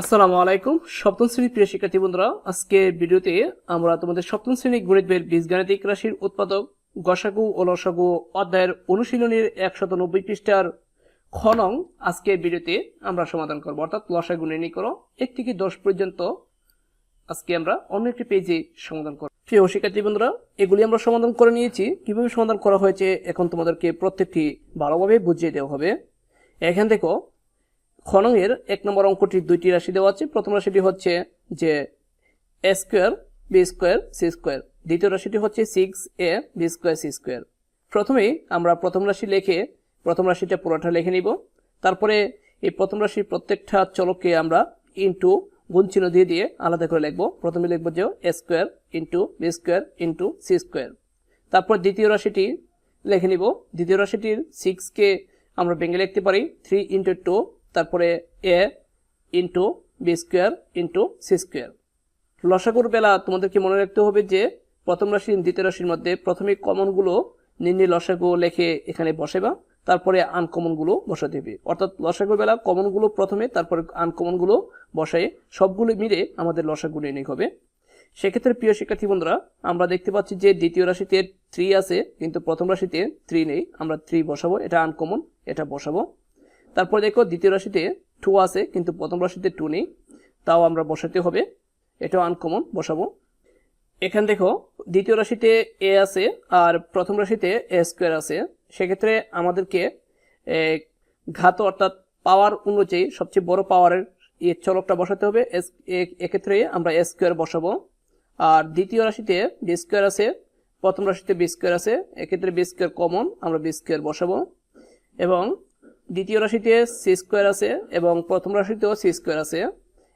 আসসালামু আলাইকুম। সপ্তম শ্রেণির প্রিয় শিক্ষার্থী বন্ধুরা, আজকে ভিডিওতে আমরা তোমাদের সপ্তম শ্রেণি গণিত বইয়ের বীজগাণিতিক রাশির উৎপাদক গসাগু ও লসাগু অধ্যায়ের অনুশীলনের একশত নব্বই পৃষ্ঠার খনং আজকের ভিডিওতে আমরা সমাধান করব। অর্থাৎ লসাগু নির্ণয় করো, এক থেকে দশ পর্যন্ত আজকে আমরা অন্য একটি পেজে সমাধান করব। প্রিয় শিক্ষার্থী বন্ধুরা, এগুলি আমরা সমাধান করে নিয়েছি। কীভাবে সমাধান করা হয়েছে, এখন তোমাদেরকে প্রত্যেকটি ভালোভাবে বুঝিয়ে দেওয়া হবে। এখান থেকেও খনঙের এক নম্বর অঙ্কটির দুইটি রাশি দেওয়া আছে। প্রথম রাশিটি হচ্ছে যে A square B square C square দ্বিতীয় রাশিটি হচ্ছে six A B square C square প্রথমেই আমরা প্রথম রাশি লিখে প্রথম রাশিটা পুরোটা লিখে নিব। তারপরে এই প্রথম রাশির প্রত্যেকটা চলককে আমরা ইন্টু গুণ চিহ্ন দিয়ে দিয়ে আলাদা করে লিখব। প্রথমে লিখব যে A square into B square into C square তারপর দ্বিতীয় রাশিটি লিখে নিব। দ্বিতীয় রাশিটির সিক্সকে আমরা ভেঙে লিখতে পারি। থ্রি ইন্টু টু তারপরে A into B square into C square লসাগুর বেলা তোমাদেরকে মনে রাখতে হবে যে, প্রথম রাশি দ্বিতীয় রাশির মধ্যে প্রথমে কমনগুলো নির্ণয় লসাগু লেখে এখানে বসেবা তারপরে আনকমনগুলো বসা দেবে অর্থাৎ লসাগুর বেলা কমনগুলো প্রথমে, তারপরে আনকমনগুলো বসায় সবগুলো মিলে আমাদের লসাগু নির্ণয় হবে। সেক্ষেত্রে প্রিয় শিক্ষার্থী বন্ধুরা, আমরা দেখতে পাচ্ছি যে দ্বিতীয় রাশিতে থ্রি আছে, কিন্তু প্রথম রাশিতে থ্রি নেই। আমরা থ্রি বসাবো, এটা আনকমন এটা বসাবো। তারপর দেখো দ্বিতীয় রাশিতে টু আছে, কিন্তু প্রথম রাশিতে টু নেই। তাও আমরা বসাতে হবে। এটাও আনকমন বসাবো। এখান দেখো, দ্বিতীয় রাশিতে এ আছে আর প্রথম রাশিতে এ স্কোয়ার আছে। সেক্ষেত্রে আমাদেরকে ঘাত অর্থাৎ পাওয়ার অনুযায়ী সবচেয়ে বড় পাওয়ারের এই চলকটা বসাতে হবে। এক্ষেত্রে আমরা এ স্কোয়ার বসাবো। আর দ্বিতীয় রাশিতে বি স্কোয়ার আছে, প্রথম রাশিতে বি স্কোয়ার আছে। এক্ষেত্রে বি স্কোয়ার কমন আমরা বি স্কোয়ার বসাবো। এবং দ্বিতীয় রাশিতে সি স্কোয়ার আছে এবং প্রথম রাশিতেও সি স্কোয়ার আছে।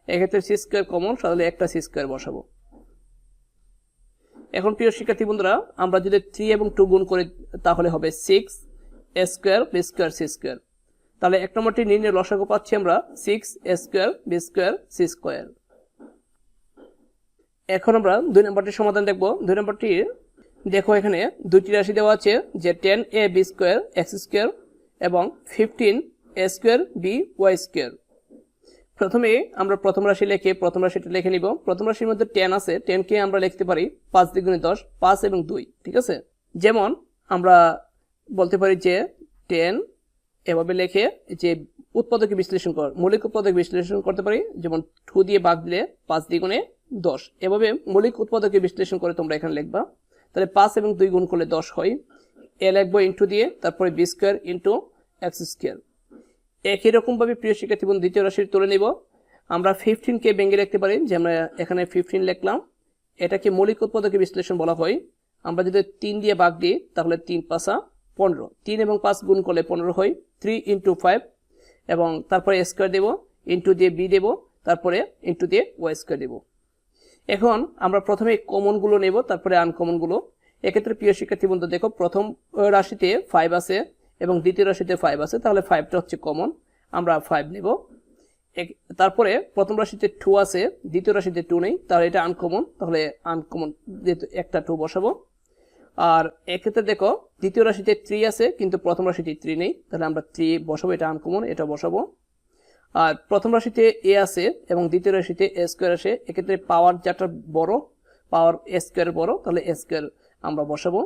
এক্ষেত্রে সি স্কোয়ার কমন তাহলে একটা সি স্কোয়ার বসাবো। এখন প্রিয় শিক্ষার্থী বন্ধুরা, আমরা যদি থ্রি এবং টু গুণ করি, তাহলে হবে six A square B square C square তাহলে এক নম্বরটি নির্ণয় লসাগু পাচ্ছি আমরা six A square B square C square এখন আমরা দুই নম্বরটির সমাধান দেখব। দুই নম্বরটি, দেখো এখানে দুইটি রাশি দেওয়া আছে, যে ten A B square X square এবং fifteen A square B Y square প্রথমে আমরা প্রথম রাশি লিখে প্রথম রাশিটা লিখে নিব। প্রথম রাশির মধ্যে টেন আছে। টেনকে আমরা লিখতে পারি পাঁচ দ্বিগুণে দশ, পাঁচ এবং দুই, ঠিক আছে? যেমন আমরা বলতে পারি যে টেন এভাবে লিখে যে উৎপাদকে বিশ্লেষণ কর, মৌলিক উৎপাদক বিশ্লেষণ করতে পারি। যেমন টু দিয়ে বাদ দিলে পাঁচ দ্বিগুণে দশ। এভাবে মৌলিক উৎপাদকে বিশ্লেষণ করে তোমরা এখানে লিখবা। তাহলে পাঁচ এবং দুই গুণ করলে দশ হয়। এ লিখব ইন্টু দিয়ে তারপরে B square into X square একই রকমভাবে প্রিয় শিক্ষার্থী বন্ধু, দ্বিতীয় রাশি তুলে নিব। আমরা ফিফটিনকে ভেঙে লিখতে পারি, যে আমরা এখানে ফিফটিন লিখলাম। এটাকে মৌলিক উৎপাদকে বিশ্লেষণ বলা হয়। আমরা যদি তিন দিয়ে ভাগ দিই, তাহলে তিন পাঁচা পনেরো। তিন এবং পাঁচ গুণ করলে পনেরো হয় থ্রি ইন্টু ফাইভ এবং তারপরে স্কোয়ার দেবো ইন্টু দিয়ে বি দেবো, তারপরে ইন্টু দিয়ে ওয়াই স্কোয়ার দেবো। এখন আমরা প্রথমে কমনগুলো নেব, তারপরে আনকমনগুলো এক্ষেত্রে প্রিয় শিক্ষার্থী বন্ধু, দেখো প্রথম রাশিতে ফাইভ আছে এবং দ্বিতীয় রাশিতে ফাইভ আছে, তাহলে ফাইভটা হচ্ছে কমন আমরা ফাইভ নেব। তারপরে প্রথম রাশিতে টু আছে, দ্বিতীয় রাশিতে টু নেই, তাহলে এটা আনকমন তাহলে আনকমন একটা টু বসাবো। আর এক্ষেত্রে দেখো, দ্বিতীয় রাশিতে থ্রি আছে, কিন্তু প্রথম রাশিতে থ্রি নেই, তাহলে আমরা থ্রি বসাবো, এটা আনকমন এটা বসাবো। আর প্রথম রাশিতে এ আছে এবং দ্বিতীয় রাশিতে এ স্কোয়ার আসে এক্ষেত্রে পাওয়ার যেটা বড় পাওয়ার এ স্কোয়ার বড়, তাহলে এ স্কোয়ার আমরা বসাবো।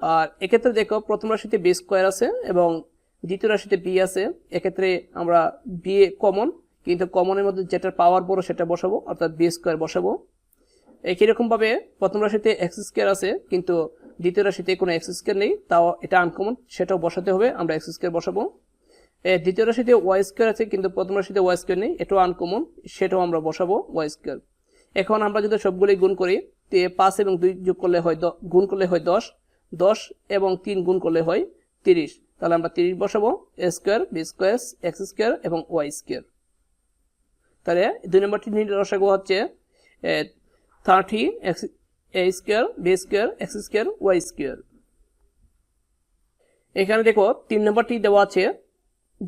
আর এক্ষেত্রে দেখো, প্রথম রাশিতে বি স্কোয়ার আছে এবং দ্বিতীয় রাশিতে বি আছে। এক্ষেত্রে আমরা বি কমন কিন্তু কমনের মধ্যে যেটার পাওয়ার বড় সেটা বসাবো, অর্থাৎ বি স্কোয়ার বসাবো। একই রকমভাবে প্রথম রাশিতে এক্স স্কোয়ার আছে, কিন্তু দ্বিতীয় রাশিতে কোনো এক্স স্কোয়ার নেই, তাও এটা আনকমন সেটাও বসাতে হবে, আমরা এক্স স্কোয়ার বসাবো। দ্বিতীয় রাশিতে ওয়াই স্কোয়ার আছে, কিন্তু প্রথম রাশিতে ওয়াই স্কোয়ার নেই, এটাও আনকমন সেটাও আমরা বসাবো ওয়াই স্কোয়ার এখন আমরা যদি সবগুলি গুণ করি পাঁচ এবং দুই যোগ করলে হয় গুণ করলে হয় দশ দশ এবং তিন গুণ করলে হয় তিরিশ। তাহলে আমরা তিরিশ বসাবো A square B square X square এবং ওয়াই স্কোয়ার তাহলে দুই নম্বরটি নির্ণয় রসাগু হচ্ছে thirty X A square B square X square Y square এখানে দেখো, তিন নম্বরটি দেওয়া আছে,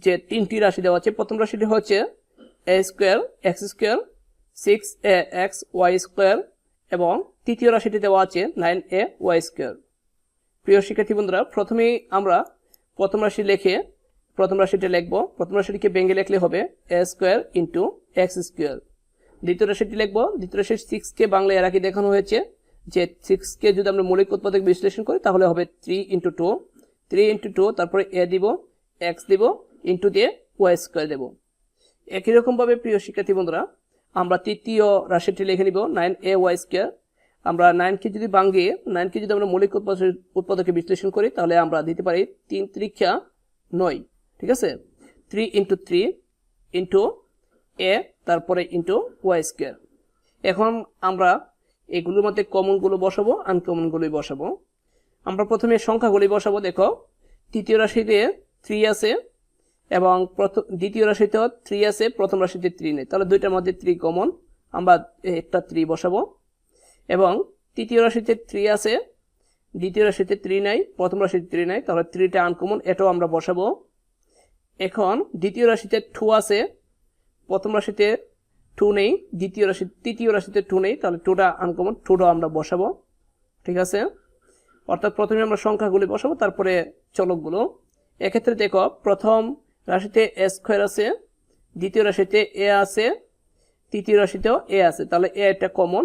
যে তিনটি রাশি দেওয়া আছে। প্রথম রাশিটি হচ্ছে A square X square six A X Y square এবং তৃতীয় রাশিটি দেওয়া আছে নাইন এ ওয়াই স্কোয়ার। প্রিয় শিক্ষার্থী বন্ধুরা, প্রথমেই আমরা প্রথম রাশি লিখে প্রথম রাশিটা লিখব। প্রথম রাশিটিকে ভেঙে লিখলে হবে A square into X square. দ্বিতীয় রাশিটি লিখব। দ্বিতীয় রাশি সিক্সকে বাংলায় এর আগে দেখানো হয়েছে যে সিক্সকে যদি আমরা মৌলিক উৎপাদক বিশ্লেষণ করি, তাহলে হবে three into two three into two তারপরে এ দিব এক্স দিব ইন্টু দিয়ে ওয়াই স্কোয়ার দেবো। একই রকমভাবে প্রিয় শিক্ষার্থী বন্ধুরা আমরা তৃতীয় রাশিটি লিখে নিব নাইন এ ওয়াই স্কোয়ার আমরা নাইনকে যদি ভাঙি নাইনকে যদি আমরা মৌলিক উৎপাদকে বিশ্লেষণ করি, তাহলে আমরা দিতে পারি তিন ত্রিক্ষা নয়, ঠিক আছে? Three into three into A তারপরে ইন্টু ওয়াই স্কোয়ার এখন আমরা এগুলোর মধ্যে কমনগুলো বসাবো আনকমনগুলোই বসাবো। আমরা প্রথমে সংখ্যাগুলি বসাবো, দেখো। তৃতীয় রাশিতে থ্রি আছে এবং প্রথম দ্বিতীয় রাশিতেও থ্রি আছে, প্রথম রাশিতে থ্রি নেই। তাহলে দুইটার মধ্যে থ্রি কমন আমরা একটা থ্রি বসাবো। এবং তৃতীয় রাশিতে থ্রি আছে, দ্বিতীয় রাশিতে থ্রি নাই, প্রথম রাশিতে থ্রি নাই, তাহলে থ্রিটা আনকমন এটাও আমরা বসাবো। এখন দ্বিতীয় রাশিতে টু আছে, প্রথম রাশিতে টু নেই, দ্বিতীয় রাশি তৃতীয় রাশিতে টু নেই, তাহলে টুটা আনকমন টুটাও আমরা বসাবো। ঠিক আছে? অর্থাৎ প্রথমে আমরা সংখ্যাগুলি বসাবো, তারপরে চলকগুলো। এক্ষেত্রে দেখো, প্রথম রাশিতে এ স্কোয়ার আছে, দ্বিতীয় রাশিতে এ আছে, তৃতীয় রাশিতেও এ আছে। তাহলে এ একটা কমন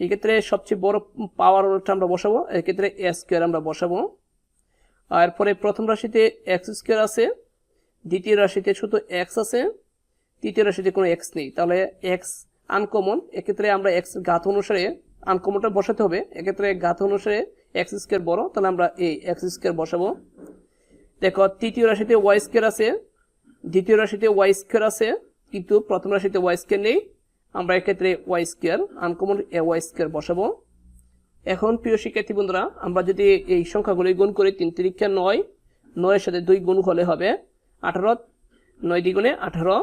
সেক্ষেত্রে সবচেয়ে বড় পাওয়ার আমরা বসাবো, এক্ষেত্রে এ স্কোয়ার আমরা বসাবো। আর পরে প্রথম রাশিতে এক্স স্কোয়ার আছে, দ্বিতীয় রাশিতে শুধু এক্স আছে, তৃতীয় রাশিতে কোনো এক্স নেই। তাহলে এক্স আনকমন এক্ষেত্রে আমরা এক্স গাত অনুসারে আনকমনটা বসাতে হবে। এক্ষেত্রে গাত অনুসারে এক্স স্কোয়ার বড়, তাহলে আমরা এই এক্স স্কোয়ার বসাবো। দেখো, তৃতীয় রাশিতে ওয়াই স্কোয়ার আছে দ্বিতীয় রাশিতে ওয়াই স্কোয়ার আছে, কিন্তু প্রথম রাশিতে ওয়াই স্কোয়ার নেই। আমরা এক্ষেত্রে Y square uncommon A Y square বসাবো। এখন প্রিয় শিক্ষার্থী বন্ধুরা, আমরা যদি এই সংখ্যাগুলি গুণ করি, তিন তিরিক্ষা নয়, নয়ের সাথে দুই গুণ হলে হবে আঠারো, নয় দ্বিগুণে আঠারো,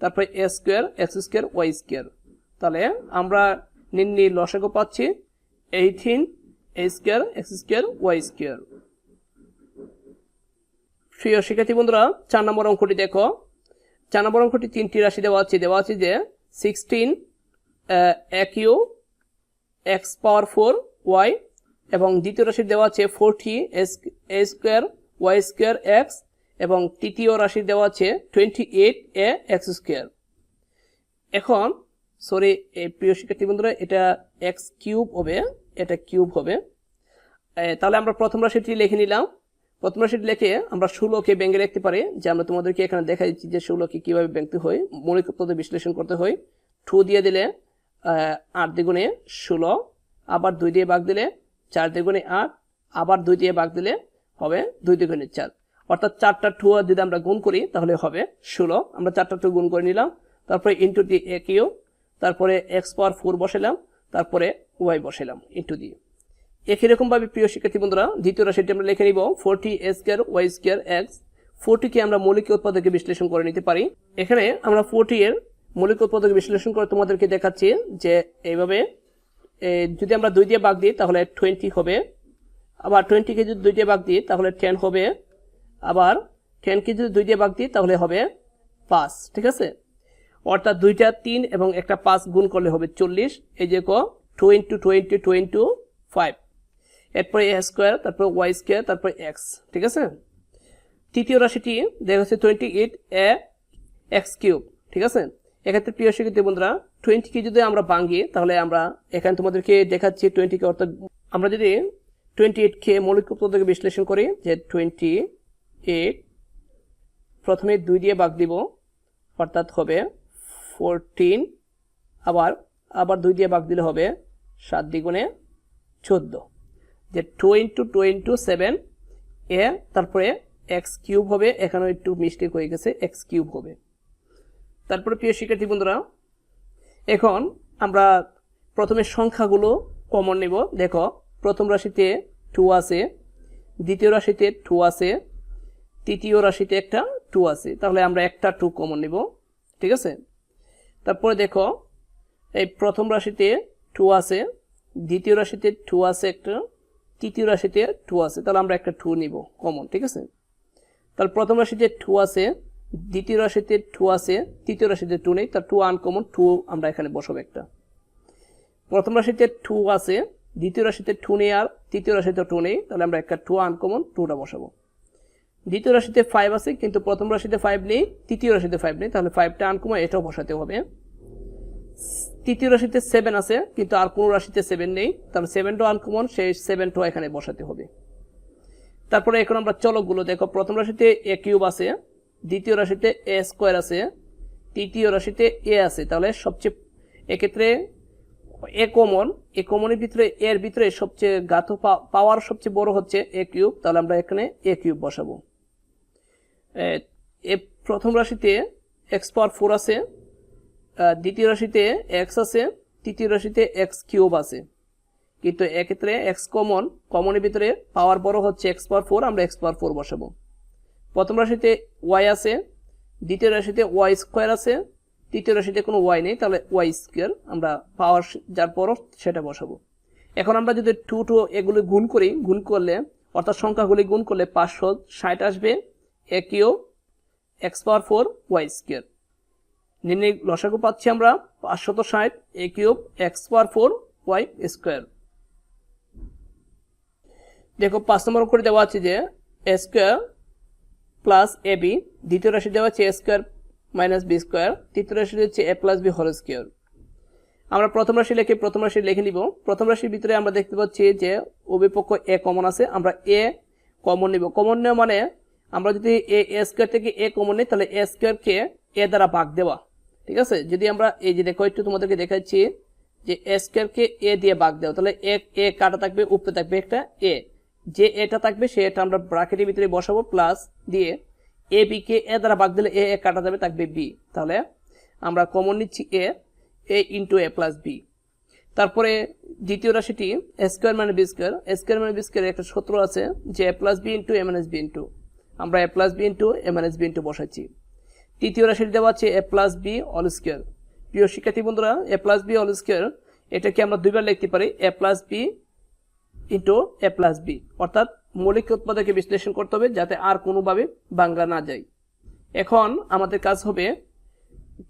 তারপরে A square X square Y square তাহলে আমরা নির্ণয় লসাগু পাচ্ছি eighteen A square X square Y square প্রিয় শিক্ষার্থী বন্ধুরা, চার নম্বর অঙ্কটি দেখো। চার নম্বর অঙ্কটি তিনটি রাশি দেওয়া আছে। দেওয়া আছে যে সিক্সটিন এক U X power four Y এবং দ্বিতীয় রাশির দেওয়া আছে forty S A square Y square X এবং তৃতীয় রাশি দেওয়া আছে twenty eight A X square এখন সরি প্রিয় শিক্ষার্থী বন্ধুরা, এটা এক্স কিউব হবে, এটা কিউব হবে। তাহলে আমরা প্রথম রাশিটি লিখে নিলাম। প্রথম রাশিটি লিখে আমরা ষোলোকে ব্যাঙ্গে রাখতে পারি, যে আমরা তোমাদেরকে এখানে দেখা দিচ্ছি যে ষোলোকে কীভাবে ব্যাংকতে হয়। মৌলিক পদে বিশ্লেষণ করতে হয়। ঠু দিয়ে দিলে আট দ্বিগুণে ষোলো, আবার দুই দিয়ে বাঘ দিলে চার দ্বিগুণে আট, আবার দুই দিয়ে বাঘ দিলে হবে দুই দ্বিগুণে চার। অর্থাৎ চারটা টু যদি আমরা গুণ করি, তাহলে হবে ষোলো। আমরা চারটা টু গুণ করে নিলাম, তারপরে ইন্টু দিয়ে এ কিউ তারপরে এক্স পাওয়ার ফোর বসালাম তারপরে ওয়াই বসালাম ইন্টু দিয়ে একই রকমভাবে প্রিয় শিক্ষার্থী বন্ধুরা, দ্বিতীয় রাশিটি আমরা লিখে নিব। Forty A square Y square X ফোরটিকে আমরা মৌলিক উৎপাদকে বিশ্লেষণ করে নিতে পারি। এখানে আমরা ফোরটি এর মৌলিক উৎপাদকে বিশ্লেষণ করে তোমাদেরকে দেখাচ্ছি যে এইভাবে যদি আমরা দুই দিয়ে বাঘ দিই, তাহলে টোয়েন্টি হবে। আবার টোয়েন্টিকে যদি দুই দিয়ে বাঘ দিই, তাহলে টেন হবে। আবার টেনকে যদি দুই দিয়ে বাঘ দিই, তাহলে হবে পাঁচ, ঠিক আছে? অর্থাৎ দুইটা তিন এবং একটা পাঁচ গুণ করলে হবে চল্লিশ। এই যে কো two into two into two into five এরপরে এ স্কোয়ার তারপর ওয়াই স্কোয়ার তারপর এক্স ঠিক আছে? তৃতীয় রাশিটি দেখা যাচ্ছে twenty eight A X cube ঠিক আছে? এক্ষেত্রে প্রিয় শিক্ষিত বন্ধুরা টোয়েন্টিকে যদি আমরা ভাঙি, তাহলে আমরা এখানে তোমাদেরকে দেখাচ্ছি টোয়েন্টিকে অর্থাৎ আমরা যদি টোয়েন্টি এইটকে মৌলিক উৎপাদকে বিশ্লেষণ করি, যে টোয়েন্টি এইট প্রথমে দুই দিয়ে বাঘ দিব, অর্থাৎ হবে ফোরটিন আবার আবার দুই দিয়ে বাঘ দিলে হবে সাত দ্বিগুণে চোদ্দ। যে two into two into seven A তারপরে এক্স কিউব হবে, এখানেও একটু মিস্টেক হয়ে গেছে এক্স কিউব হবে। তারপরে প্রিয় শিক্ষার্থী বন্ধুরা, এখন আমরা প্রথমে সংখ্যাগুলো কমন নেব। দেখো, প্রথম রাশিতে টু আছে, দ্বিতীয় রাশিতে টু আছে, তৃতীয় রাশিতে একটা টু আছে। তাহলে আমরা একটা টু কমন নেব, ঠিক আছে? তারপরে দেখো, এই প্রথম রাশিতে টু আছে, দ্বিতীয় রাশিতে টু আছে একটা তৃতীয় রাশিতে টু আছে, তাহলে আমরা একটা টু নিব কমন ঠিক আছে? তাহলে প্রথম রাশিতে টু আছে, দ্বিতীয় রাশিতে টু আছে, তৃতীয় রাশিতে টু নেই তার টু আনকমন টু আমরা এখানে বসাবো একটা। প্রথম রাশিতে টু আছে, দ্বিতীয় রাশিতে টু নেই আর, তৃতীয় রাশিতে টু নেই, তাহলে আমরা একটা টু আনকমন টুটা বসাবো। দ্বিতীয় রাশিতে ফাইভ আছে, কিন্তু প্রথম রাশিতে ফাইভ নেই, তৃতীয় রাশিতে ফাইভ নেই, তাহলে ফাইভটা আনকমন এটাও বসাতে হবে। তৃতীয় রাশিতে সেভেন আছে কিন্তু আর কোনো রাশিতে সেভেন নেই। তাহলে সেভেন সেভেনটাও আনকমন সেই সেভেনটাও এখানে বসাতে হবে। তারপরে এখন আমরা চলকগুলো দেখো। প্রথম রাশিতে এ কিউব আছে দ্বিতীয় রাশিতে এ স্কোয়ার আছে তৃতীয় রাশিতে এ আছে। তাহলে সবচেয়ে এক্ষেত্রে এ কমন এ কমনের ভিতরে এর ভিতরে সবচেয়ে গাথ পাওয়ার সবচেয়ে বড় হচ্ছে এ কিউব তাহলে আমরা এখানে এ কিউব বসাবো। এ, প্রথম রাশিতে এক্স পাওয়ার ফোর আছে দ্বিতীয় রাশিতে এক্স আছে, তৃতীয় রাশিতে এক্স কিউব আছে। কিন্তু এক্ষেত্রে এক্স কমন কমনের ভিতরে পাওয়ার বড় হচ্ছে এক্স পাওয়ার ফোর আমরা এক্স পাওয়ার ফোর বসাবো। প্রথম রাশিতে ওয়াই আছে, দ্বিতীয় রাশিতে ওয়াই স্কোয়ার আছে, তৃতীয় রাশিতে কোনো ওয়াই নেই, তাহলে ওয়াই স্কোয়ার আমরা পাওয়ার যার পর সেটা বসাবো। এখন আমরা যদি টু টু এগুলি গুণ করি, গুণ করলে, অর্থাৎ সংখ্যাগুলি গুণ করলে পাঁচশো ষাট আসবে A Q X power four Y square নির্ণয় লসাগু পাচ্ছি আমরা পাঁচশত ষাট A cube X power four Y square. দেখো পাঁচ নম্বর করে দেওয়া আছে যে A square plus A B দ্বিতীয় রাশি দেওয়া আছে A square minus B square, তৃতীয় রাশি হচ্ছে A plus B whole square আমরা প্রথম রাশি লিখে প্রথম রাশি লিখে নিব। প্রথম রাশির ভিতরে আমরা দেখতে পাচ্ছি যে অভিপক্ষ এ কমন আছে, আমরা এ কমন নিব। কমন নেওয়া মানে আমরা যদি এ স্কোয়ার থেকে এ কমন নিই, তাহলে এ স্কোয়ারকে এ দ্বারা ভাগ দেওয়া। ঠিক আছে? যদি আমরা এই যে দেখো, একটু তোমাদেরকে দেখাচ্ছি যে স্কোয়ারকে এ দিয়ে ভাগ দেওয়া তাহলে এ এ কাটা থাকবে উপরে থাকবে একটা এ যে এটা থাকবে, সে এটা আমরা ব্রাকেটের ভিতরে বসাবো প্লাস দিয়ে এ বি কে এ দ্বারা ভাগ দিলে এ এ কাটা যাবে, থাকবে বি তাহলে আমরা কমন নিচ্ছি A A into A plus B তারপরে দ্বিতীয় রাশিটি স্কোয়ার মানে বি স্কোয়ার স্কোয়ার মানে বি স্কোয়ার একটা সূত্র আছে যে A plus B into A minus B into আমরা A plus B into A minus B into বসাচ্ছি। তৃতীয় রাশিটি দেওয়া আছে A plus B all square প্রিয় শিক্ষার্থী বন্ধুরা A plus B all square এটাকে আমরা দুইবার লিখতে পারি A plus B into A plus B অর্থাৎ মৌলিক উৎপাদকে বিশ্লেষণ করতে হবে যাতে আর কোনোভাবে বাংলা না যায়। এখন আমাদের কাজ হবে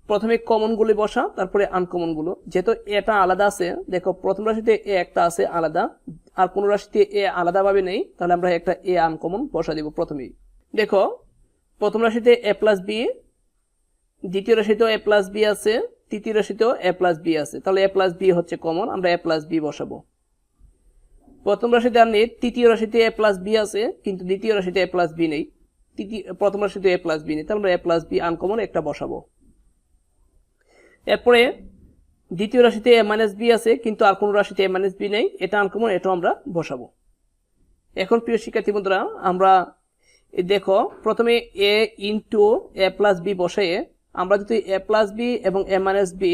প্রথমে কমনগুলি বসা, তারপরে আনকমনগুলো যেহেতু এটা আলাদা আছে, দেখো প্রথম রাশিতে এ একটা আছে আলাদা, আর কোন রাশিতে এ আলাদাভাবে নেই, তাহলে আমরা একটা এ আনকমন বসা দিব প্রথমেই। দেখো, প্রথম রাশিতে এ প্লাস বি দ্বিতীয় রাশিতেও এ প্লাস বি আছে, তৃতীয় রাশিতেও এ প্লাস বি আছে। তাহলে এ প্লাস বি হচ্ছে কমন আমরা এ প্লাস বি বসাবো। প্রথম রাশিতে আর নেই তৃতীয় রাশিতে এ প্লাস বি আছে, কিন্তু দ্বিতীয় রাশিতে এ প্লাস বি নেই। তৃতীয়, প্রথম রাশিতে এ প্লাস বি নেই, তাহলে আমরা এ প্লাস বি আনকমন একটা বসাবো। এরপরে দ্বিতীয় রাশিতে এ মাইনাস বি আছে, কিন্তু আর কোনো রাশিতে এ মাইনাস বি নেই, এটা আনকমন এটাও আমরা বসাবো। এখন প্রিয় শিক্ষার্থী বন্ধুরা, আমরা দেখো, প্রথমে A into A plus B বসে আমরা যদি এ প্লাস বি এবং এ মাইনাস বি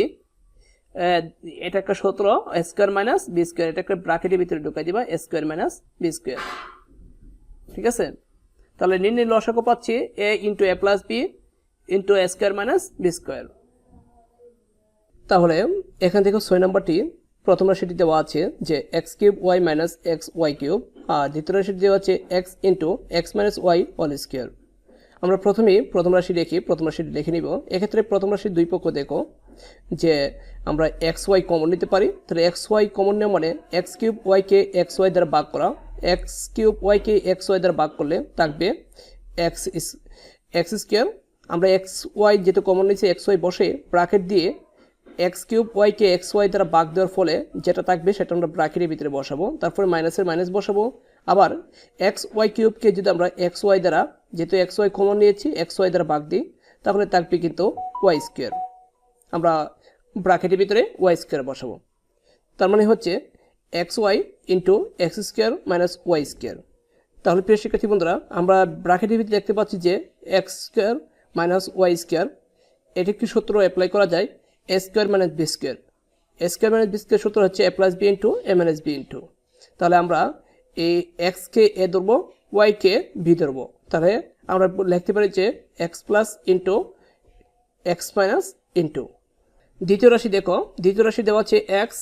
এটা একটা সূত্র স্কোয়ার মাইনাস বি স্কোয়ার এটা একটা ব্রাকেটের ভিতরে ঢুকাই দিবা স্কোয়ার মাইনাস বি স্কোয়ার ঠিক আছে? তাহলে নির্ণয় লসাগু পাচ্ছি A into A plus B into A square minus B square তাহলে এখান থেকে ছয় নম্বরটি, প্রথম রাশিটি দেওয়া আছে যে X cube Y minus X Y cube আর দ্বিতীয় রাশিটি দেওয়া আছে X into X minus Y all square আমরা প্রথমেই প্রথম রাশি লিখি প্রথম রাশি লিখে নিব। এক্ষেত্রে প্রথম রাশির দুই পক্ষ দেখো, যে আমরা এক্স ওয়াই কমন নিতে পারি। তাহলে এক্স ওয়াই কমন নেওয়া মানে এক্স কিউব ওয়াইকে এক্স ওয়াই দ্বারা ভাগ করা। এক্স কিউব ওয়াইকে এক্স ওয়াই দ্বারা ভাগ করলে থাকবে এক্স এক্স স্কোয়ার আমরা এক্স ওয়াই যেহেতু কমন নিচ্ছি এক্স ওয়াই বসে ব্রাকেট দিয়ে এক্স কিউব ওয়াইকে এক্স ওয়াই দ্বারা ভাগ দেওয়ার ফলে যেটা থাকবে সেটা আমরা ব্রাকেটের ভিতরে বসাবো। তারপরে মাইনাসের মাইনাস বসাবো। আবার এক্স ওয়াই কিউবকে যদি আমরা এক্স ওয়াই দ্বারা, যেহেতু এক্স ওয়াই কমন নিয়েছি এক্স ওয়াই দ্বারা ভাগ দিই, তাহলে থাকবে কিন্তু ওয়াই স্কোয়ার আমরা ব্রাকেটের ভিতরে ওয়াই স্কোয়ার বসাবো। তার মানে হচ্ছে X Y into X square minus Y square তাহলে প্রিয় শিক্ষার্থী বন্ধুরা, আমরা ব্রাকেটের ভিতরে দেখতে পাচ্ছি যে X square minus Y square এটি একটি সূত্র অ্যাপ্লাই করা যায় A square minus B square A square minus B square সূত্র হচ্ছে A plus B into A minus B into তাহলে আমরা এই এক্সকে এ ধরবো ওয়াইকে বি ধরবো। তাহলে আমরা লিখতে পারি যে X plus into X minus into দ্বিতীয় রাশি দেখো, দ্বিতীয় রাশি দেওয়া আছে X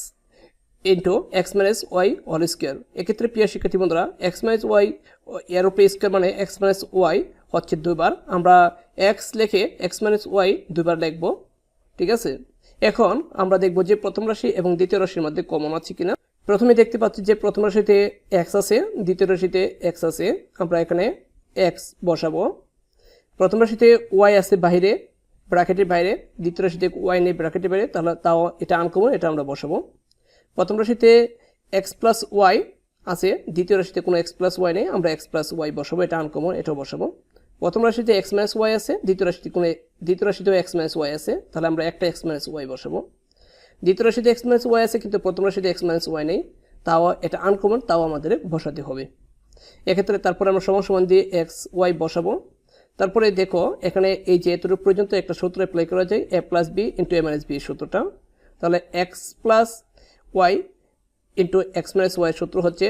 into X minus Y all square এক্ষেত্রে প্রিয় শিক্ষার্থী বন্ধুরা এক্স মাইনাস ওয়াই এর উপরে স্কোয়ার মানে এক্স মাইনাস ওয়াই হচ্ছে দুইবার। আমরা এক্স লিখে এক্স মাইনাস ওয়াই দুইবার লিখব, ঠিক আছে? এখন আমরা দেখব যে প্রথম রাশি এবং দ্বিতীয় রাশির মধ্যে কমন আছে কিনা। প্রথমে দেখতে পাচ্ছি যে প্রথম রাশিতে এক্স আছে, দ্বিতীয় রাশিতে এক্স আছে। আমরা এখানে এক্স বসাবো। প্রথম রাশিতে ওয়াই আছে বাইরে, ব্র্যাকেটের বাইরে। দ্বিতীয় রাশিতে ওয়াই নেই ব্র্যাকেটের বাইরে, তাহলে তাও এটা আনকমন এটা আমরা বসাবো। প্রথম রাশিতে এক্স প্লাস ওয়াই আছে, দ্বিতীয় রাশিতে কোনো এক্স প্লাস ওয়াই নেই, আমরা এক্স প্লাস ওয়াই বসাবো, এটা আনকমন এটাও বসাবো। প্রথম রাশিতে এক্স মাইনাস ওয়াই আছে, দ্বিতীয় রাশিতে কোনো, দ্বিতীয় রাশিতেও এক্স মাইনাস ওয়াই আছে, তাহলে আমরা একটা এক্স মাইনাস ওয়াই বসাবো। দ্বিতীয় রাশিতে এক্স মাইনাস ওয়াই আছে, কিন্তু প্রথম রাশিতে এক্স মাইনাস ওয়াই নেই। তাও এটা আনকমন তাও আমাদের বসাতে হবে। এক্ষেত্রে তারপরে আমরা সমান সমান দিয়ে এক্স ওয়াই বসাবো। তারপরে দেখো, এখানে এই যে এতটুকু পর্যন্ত একটা সূত্র অ্যাপ্লাই করা যায় A plus B into A minus B সূত্রটা। তাহলে X plus Y into X minus Y সূত্র হচ্ছে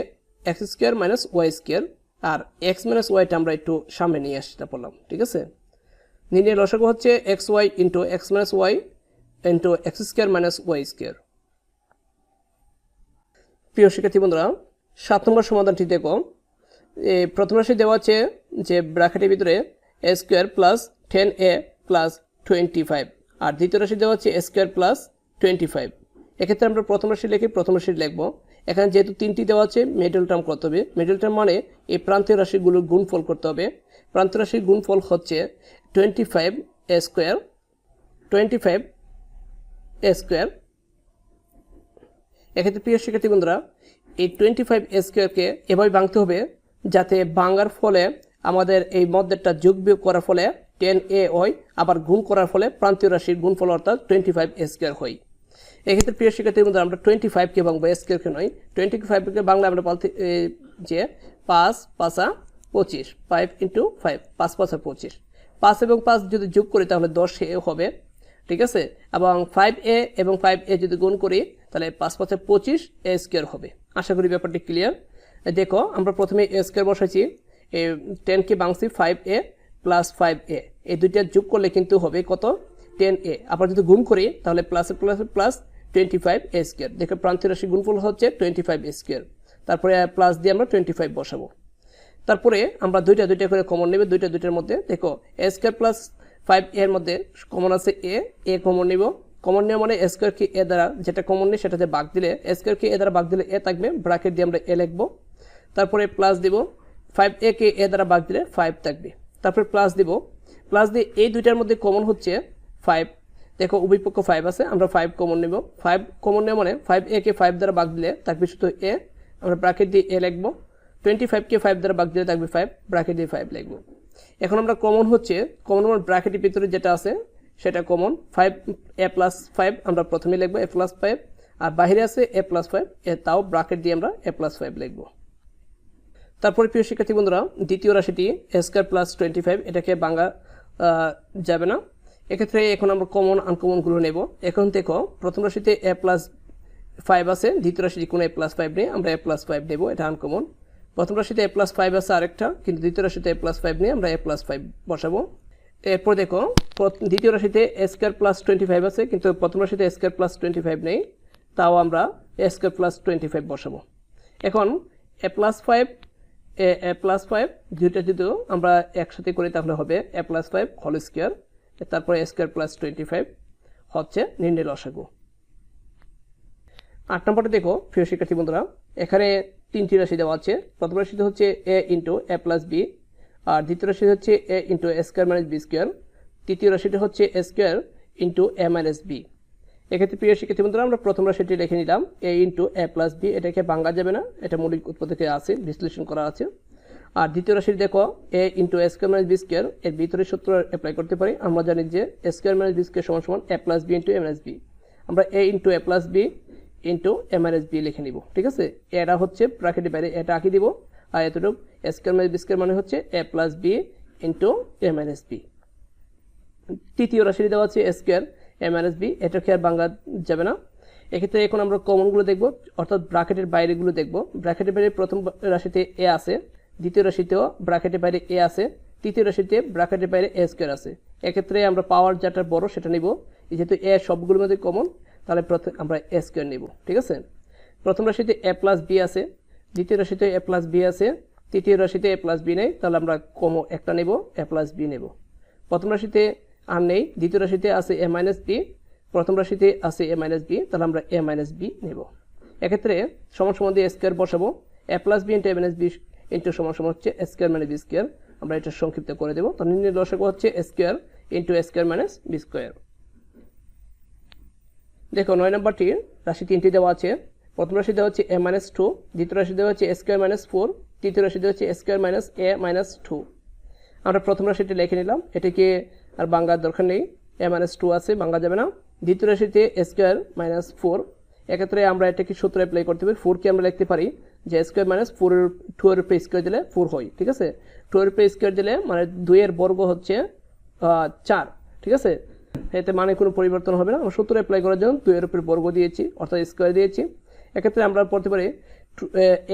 X square minus Y square আর এক্স মাইনাস ওয়াইটা আমরা একটু সামনে নিয়ে আসতে পারলাম ঠিক আছে? নির্ণয় লসাগু হচ্ছে X Y into X minus Y into X square minus Y square প্রিয় শিক্ষার্থী বন্ধুরা, সাত নম্বর সমাধানটি দেখো। প্রথম রাশি দেওয়া আছে যে ব্র্যাকেটের ভিতরে A square plus ten A plus twenty five আর দ্বিতীয় রাশি দেওয়া হচ্ছে A square plus twenty five এক্ষেত্রে আমরা প্রথম রাশি লিখে প্রথম রাশি লিখব। এখানে যেহেতু তিনটি দেওয়া আছে মিডল টার্ম করতে হবে। মিডল টার্ম মানে এই প্রান্তীয় রাশিগুলোর গুণফল করতে হবে। প্রান্তীয় রাশির গুণফল হচ্ছে twenty five A square twenty five A square এক্ষেত্রে প্রিয় শিক্ষার্থী বন্ধুরা এই টোয়েন্টি ফাইভ স্কোয়ারকে এভাবে ভাঙতে হবে যাতে ভাঙার ফলে আমাদের এই মধ্যেরটা যোগ বিয়োগ করার ফলে টেন এ হয় আবার গুণ করার ফলে প্রান্তীয় রাশির গুণফল অর্থাৎ টোয়েন্টি ফাইভ স্কোয়ার হয়। এক্ষেত্রে প্রিয় শিক্ষার্থীর মধ্যে আমরা টোয়েন্টি ফাইভকে ভাঙবো স্কোয়ারকে নয় টোয়েন্টি ফাইভকে বাংলা আমরা বলতে এ, যে পাঁচ পাঁচা পঁচিশ ফাইভ ইন্টু ফাইভ পাঁচ পাঁচা পঁচিশ। পাঁচ এবং পাঁচ যদি যোগ করি তাহলে দশ এ হবে ঠিক আছে? এবং ফাইভ এ এবং ফাইভ এ যদি গুণ করি, তাহলে পাঁচ পাঁচে পঁচিশ এ স্কোয়ার হবে। আশা করি ব্যাপারটি ক্লিয়ার দেখো, আমরা প্রথমে এ স্কোয়ার বসাইছি টেনকে বাংছি five A plus five A এই দুইটা যোগ করলে কিন্তু হবে কত? টেন এ আবার যদি গুণ করি, তাহলে plus plus plus twenty five A square দেখো প্রান্তীয় রাশি গুণফল হচ্ছে টোয়েন্টি ফাইভ এ স্কোয়ার তারপরে প্লাস দিয়ে আমরা টোয়েন্টি ফাইভ বসাবো। তারপরে আমরা দুইটা দুইটা করে কমন নেবে, দুইটা দুইটার মধ্যে। দেখো এ স্কোয়ার প্লাস ফাইভ এর মধ্যে কমন আছে এ এ কমন নিব। কমন নেওয়া মানে স্কোয়ার কি এ দ্বারা যেটা কমন নেই সেটাতে বাগ দিলে স্কোয়ার কি এ দ্বারা বাগ দিলে এ থাকবে ব্রাকেট দিয়ে আমরা এ লিখব। তারপরে প্লাস দিব ফাইভ এ কে এ দ্বারা বাগ দিলে ফাইভ থাকবে। তারপরে প্লাস দিব। প্লাস দিয়ে এই দুইটার মধ্যে কমন হচ্ছে ফাইভ দেখো উভয় পক্ষ ফাইভ আছে, আমরা ফাইভ কমন নেব। ফাইভ কমন নেওয়া মানে ফাইভ এ কে ফাইভ দ্বারা বাগ দিলে থাকবে শুধু এ আমরা ব্র্যাকেট দিয়ে এ লিখব। টোয়েন্টি ফাইভকে ফাইভ দ্বারা বাগ দিলে থাকবে ফাইভ ব্রাকেট দিয়ে ফাইভ লিখব। এখন আমরা কমন হচ্ছে কমন আমার ব্র্যাকেটের ভিতরে যেটা আছে, সেটা common five A plus five আমরা প্রথমে লিখব এ প্লাস ফাইভ আর বাইরে আছে এ প্লাস ফাইভ এ তাও ব্র্যাকেট দিয়ে আমরা এ প্লাস ফাইভ লিখব। তারপরে প্রিয় শিক্ষার্থী বন্ধুরা, দ্বিতীয় রাশিটি স্কোয়ার প্লাস টোয়েন্টি ফাইভ এটাকে বাংলা যাবে না। এক্ষেত্রে এখন আমরা কমন আনকমনগুলো নেব। এখন দেখো, প্রথম রাশিতে এ প্লাস ফাইভ আছে, দ্বিতীয় রাশিতে কোনো এ প্লাস ফাইভ নেই, আমরা এ প্লাস ফাইভ নেব, এটা আনকমন প্রথম রাশিতে এ প্লাস ফাইভ আছে আরেকটা, কিন্তু দ্বিতীয় রাশিতে এ প্লাস ফাইভ নিয়ে আমরা এ প্লাস ফাইভ বসাবো। এরপর দেখো দ্বিতীয় রাশিতে স্কোয়ার প্লাস টোয়েন্টি ফাইভ আছে, কিন্তু প্রথম রাশিতে স্কোয়ার প্লাস টোয়েন্টি ফাইভ নেই, তাও আমরা স্কোয়ার প্লাস টোয়েন্টি ফাইভ বসাবো। এখন A plus five A plus five দুইটা যদি আমরা একসাথে করি তাহলে হবে A plus five whole square তারপরে স্কোয়ার প্লাস টোয়েন্টি ফাইভ হচ্ছে নির্ণয় লসাগু। আট নম্বরটা দেখো, প্রিয় শিক্ষার্থী বন্ধুরা, এখানে তিনটি রাশি দেওয়া আছে। প্রথম রাশিটি হচ্ছে A into A plus B আর দ্বিতীয় রাশি হচ্ছে A into A square minus B square তৃতীয় রাশিটি হচ্ছে A square into A minus B এক্ষেত্রে প্রিয় শিক্ষার্থী বন্ধুরা, আমরা প্রথম রাশিটি লিখে নিলাম A into A plus B এটাকে ভাঙা যাবে না, এটা মৌলিক উৎপত্তিতে আছে, বিশ্লেষণ করা আছে। আর দ্বিতীয় রাশির দেখো A into A square minus B square এর ভিতরে সূত্র অ্যাপ্লাই করতে পারি, আমরা জানি যে A square minus B square সমান সমান A plus B into A minus B আমরা A into A plus B into A minus B লিখে নিব, ঠিক আছে? এটা হচ্ছে ব্র্যাকেটের বাইরে, এটা আঁকি দিব। আর এতটুকু স্কোয়ার মাইনাস বি স্কোয়ার মানে হচ্ছে A plus B into A minus B তৃতীয় রাশি দেওয়া আছে স্কোয়ার এ মাইনাস বি এটাকে আর বাংলা যাবে না? এক্ষেত্রে এখন আমরা কমনগুলো দেখব, অর্থাৎ ব্র্যাকেটের বাইরেগুলো দেখব। ব্র্যাকেটের বাইরে প্রথম রাশিতে এ আছে, দ্বিতীয় রাশিতেও ব্র্যাকেটের বাইরে এ আছে, তৃতীয় রাশিতে ব্র্যাকেটের বাইরে এ স্কোয়ার আছে। এক্ষেত্রে আমরা পাওয়ার যেটা বড় সেটা নিব। যেহেতু এ সবগুলোর মধ্যে কমন তাহলে প্রথম আমরা এ স্কোয়ার নিব, ঠিক আছে? প্রথম রাশিতে এ প্লাস বি আছে, দ্বিতীয় রাশিতে এ প্লাস বি আছে, তৃতীয় রাশিতে এ প্লাস বি নেই, তাহলে আমরা কম একটা নেব এ প্লাস বি নেব। প্রথম রাশিতে আর নেই, দ্বিতীয় রাশিতে আছে এ মাইনাস বি প্রথম রাশিতে আছে এ মাইনাস বি তাহলে আমরা এ মাইনাস বি নেব। এক্ষেত্রে সমান সমান দিয়ে স্কোয়ার বসাবো A plus B into A minus B into সমান সমান হচ্ছে স্কোয়ার মাইনাস বি স্কোয়ার আমরা এটা সংক্ষিপ্ত করে দেবো। তো নির্ণয় হচ্ছে square into square minus B square দেখো নয় নম্বরটি রাশি তিনটি দেওয়া আছে। প্রথম রাশি দেওয়া হচ্ছে এ মাইনাস টু দ্বিতীয় রাশি দেওয়া হচ্ছে স্কোয়ার মাইনাস ফোর তৃতীয় রাশি দেওয়া হচ্ছে square minus A minus two আমরা প্রথম রাশিটি লিখে নিলাম। এটিকে আর বাংলার দরকার নেই। এ মাইনাস টু আছে, বাংলা যাবে না। দ্বিতীয় রাশিতে স্কোয়ার মাইনাস ফোর এক্ষেত্রে আমরা এটাকে সূত্র অ্যাপ্লাই করতে পারি। ফোরকে আমরা লিখতে পারি যে স্কোয়ার মাইনাস ফোর টু এর উপরে স্কোয়ার দিলে ফোর হয়, ঠিক আছে? টু এর উপরে স্কোয়ার দিলে মানে দুইয়ের বর্গ হচ্ছে চার, ঠিক আছে? এতে মানে কোনো পরিবর্তন হবে না। আমরা সূত্র অ্যাপ্লাই করার জন্য দুইয়ের উপরে বর্গ দিয়েছি, অর্থাৎ স্কোয়ার দিয়েছি। এক্ষেত্রে আমরা পড়তে পারি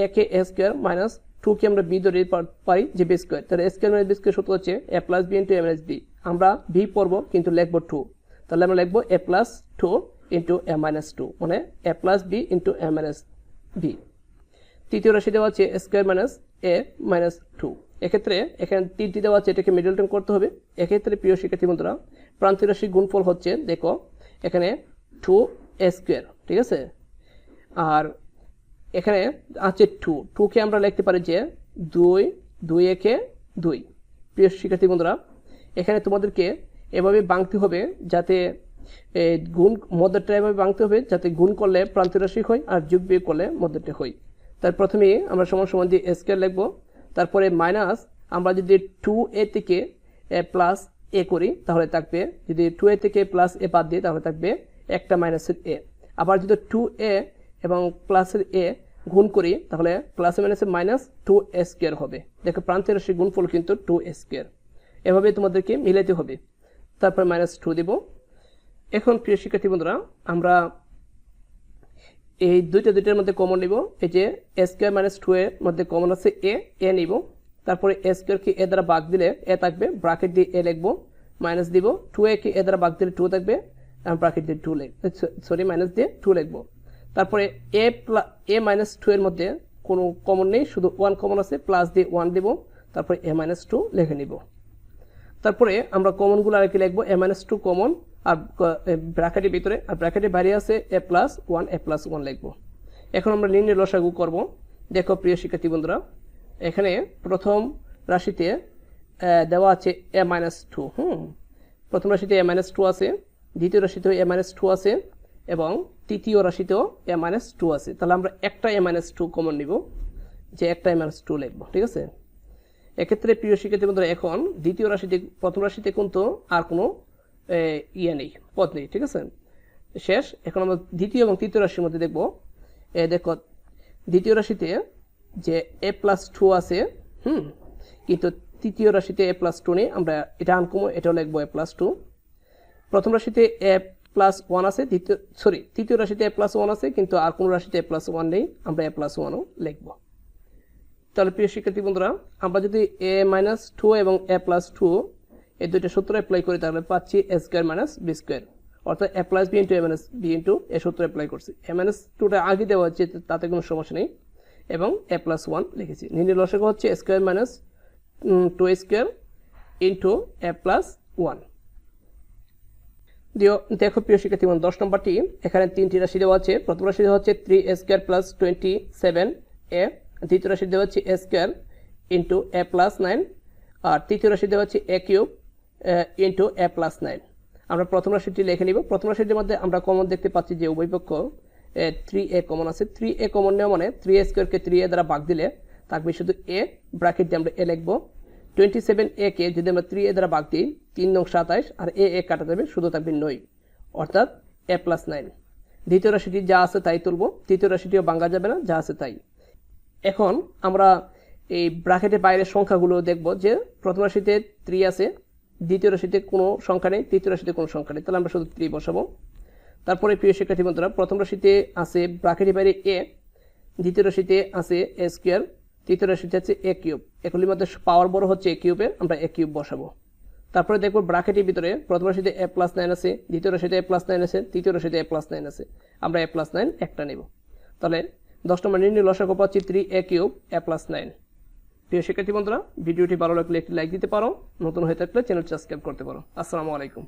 এ কে এ স্কোয়ার মাইনাস টু কে আমরা বি ধরে পারি যে বি স্কোয়ার তাহলে A square minus B square সূত্র হচ্ছে A plus B into M S B আমরা ভি পড়ব কিন্তু লিখব টু তাহলে আমরা লিখব A plus two into A minus two মানে A plus B into A minus B তৃতীয় রাশি দেওয়া আছে square minus A minus two এক্ষেত্রে এখানে তিনটি দেওয়া আছে, এটাকে মিডল টার্ম করতে হবে। এক্ষেত্রে প্রিয় শিক্ষার্থী বন্ধুরা প্রান্তীয় রাশির গুণফল হচ্ছে, দেখো, এখানে টু স্কোয়ার ঠিক আছে? আর এখানে আছে টু টুকে আমরা লিখতে পারি যে দুই দুই একে দুই। প্রিয় শিক্ষার্থী বন্ধুরা, এখানে তোমাদেরকে এভাবে বাংতে হবে যাতে গুণ মধ্যটা এভাবে বাংতে হবে যাতে গুণ করলে প্রান্তীয় রাশি হয় আর যোগ বিয়োগ করলে মধ্যটা হয়। তার প্রথমে আমরা সমান সমান দিয়ে স্কোয়ার লিখব, তারপরে মাইনাস আমরা যদি টু এ থেকে প্লাস এ করি, তাহলে থাকবে, যদি টু এ থেকে প্লাস এ বাদ দিই, তাহলে থাকবে একটা মাইনাসের এ আবার যদি টু এ এবং প্লাসের এ গুণ করি, তাহলে প্লাসে মাইনাসে মাইনাস টু এ স্কোয়ার হবে। দেখো, প্রান্তের রাশি গুণফল কিন্তু টু এ স্কোয়ার এভাবে তোমাদেরকে মিলাতে হবে। তারপর মাইনাস টু দেব। এখন প্রিয় শিক্ষার্থী বন্ধুরা, আমরা এই দুইটা দুইটার মধ্যে কমন নিব। এই যে এ স্কোয়ার মাইনাস টু এর মধ্যে কমন আছে এ এ নিব। তারপরে এ স্কোয়ারকে এ দ্বারা বাঘ দিলে এ থাকবে ব্রাকেট দিয়ে এ লিখব মাইনাস দিব টু এ কে এ দ্বারা বাঘ দিলে টু থাকবে ব্রাকেট দিয়ে টু লিখ সরি মাইনাস দিয়ে টু লিখব। তারপরে এ এ মাইনাস টু এর মধ্যে কোনো কমন নেই, শুধু ওয়ান কমন আছে প্লাস দিয়ে ওয়ান দেবো, তারপরে এ মাইনাস টু লিখে নিব। তারপরে আমরা কমনগুলো আর কি লিখব এ মাইনাস টু কমন আর ব্র্যাকেটের ভিতরে, আর ব্র্যাকেটের বাইরে আছে A plus one A plus one লিখব। এখন আমরা নির্ণয় লসাগু করব। দেখো প্রিয় শিক্ষার্থী বন্ধুরা এখানে প্রথম রাশিতে দেওয়া আছে এ মাইনাস টু হুম? প্রথম রাশিতে এ মাইনাস টু আছে, দ্বিতীয় রাশিতেও এ মাইনাস টু আছে, এবং তৃতীয় রাশিতেও এ মাইনাস টু আছে। তাহলে আমরা একটা এ মাইনাস টু কমন নিব, যে একটা এ মাইনাস টু লিখব, ঠিক আছে? এক্ষেত্রে প্রিয় শিক্ষার্থী বন্ধুরা, এখন দ্বিতীয় রাশিতে, প্রথম রাশিতে কিন্তু আর কোনো ইয়ে নেই, পদ নেই, ঠিক আছে? শেষ, এখন আমরা দ্বিতীয় এবং তৃতীয় রাশির মধ্যে দেখব। এ, দেখো, দ্বিতীয় রাশিতে যে এ প্লাস টু আছে, হুম, কিন্তু তৃতীয় রাশিতে এ প্লাস টু নেই, আমরা এটা আনকমো এটাও লিখব এ প্লাস টু প্রথম রাশিতে এ প্লাস ওয়ান আছে, দ্বিতীয় সরি তৃতীয় রাশিতে এ প্লাস ওয়ান আছে, কিন্তু আর কোনো রাশিতে এ প্লাস ওয়ান নেই, আমরা এ প্লাস ওয়ানও লিখব। তাহলে প্রিয় শিক্ষার্থী বন্ধুরা, আমরা যদি এ মাইনাস টু এবং এ প্লাস টু এই দুইটা সূত্র অ্যাপ্লাই করি, তাহলে পাচ্ছি A square minus B square অর্থাৎ A plus B into A minus B into A সূত্র অ্যাপ্লাই করছি। এ মাইনাস টুটা আগে দেওয়া হচ্ছে তাতে কোনো সমস্যা নেই। এবং এ প্লাস ওয়ান লিখেছি। নির্ণয় লসক হচ্ছে square minus two square into A plus one দিও দেখো প্রিয় শিক্ষার্থী বন্ধু, দশ নম্বরটি এখানে তিনটি রাশি দেওয়া আছে। প্রথম রাশি দেওয়া হচ্ছে three A square plus twenty seven A দ্বিতীয় রাশি দেওয়া হচ্ছে A square into A plus nine আর তৃতীয় রাশি দেওয়া হচ্ছে A cube into A plus nine আমরা প্রথম রাশিটি লিখে নিব। প্রথম রাশিটির মধ্যে আমরা কমন দেখতে পাচ্ছি যে উভয় পক্ষ থ্রি এ কমন আছে। থ্রি এ কমন নেওয়া মানে থ্রি এ স্কোয়ারকে থ্রি এ দ্বারা ভাগ দিলে থাকবে শুধু এ ব্র্যাকেট দিয়ে আমরা এ লিখব। টোয়েন্টি সেভেন এ কে যদি আমরা থ্রি এ দ্বারা ভাগ দিই, তিন নং সাতাইশ, আর এ এ কাটা যাবে, শুধু থাকবে নয়। অর্থাৎ এ প্লাস নাইন দ্বিতীয় রাশিটি যা আছে তাই তুলব। তৃতীয় রাশিটিও ভাঙা যাবে না, যা আছে তাই। এখন আমরা এই ব্র্যাকেটের বাইরের সংখ্যাগুলো দেখব যে প্রথম রাশিতে থ্রি আছে, দ্বিতীয় রাশিতে কোনো সংখ্যা নেই, তৃতীয় রাশিতে কোনো সংখ্যা নেই। তাহলে আমরা শুধু থ্রি বসাবো। তারপরে প্রিয় শিক্ষার্থী বন্ধুরা, প্রথম রাশিতে আছে ব্র্যাকেটের বাইরে এ দ্বিতীয় রাশিতে আছে এ স্কোয়ার তৃতীয় রাশিতে আছে এ কিউব এগুলির মধ্যে পাওয়ার বড় হচ্ছে এ কিউবের আমরা এ কিউব বসাবো। তারপরে দেখব ব্র্যাকেটের ভিতরে প্রথম রাশিতে এ প্লাস নাইন আছে, দ্বিতীয় রাশিতে এ প্লাস নাইন আছে, তৃতীয় রাশিতে এ প্লাস নাইন আছে। আমরা এ প্লাস নাইন একটা নেব। তাহলে দশ নম্বর নির্ণয় লসাগু পাচ্ছি three A cube A plus nine প্রিয় শিক্ষার্থী বন্ধুরা, ভিডিওটি ভালো লাগলে একটি লাইক দিতে পারো, নতুন হয়ে থাকলে চ্যানেল সাবস্ক্রাইব করতে পারো। আসসালামু আলাইকুম।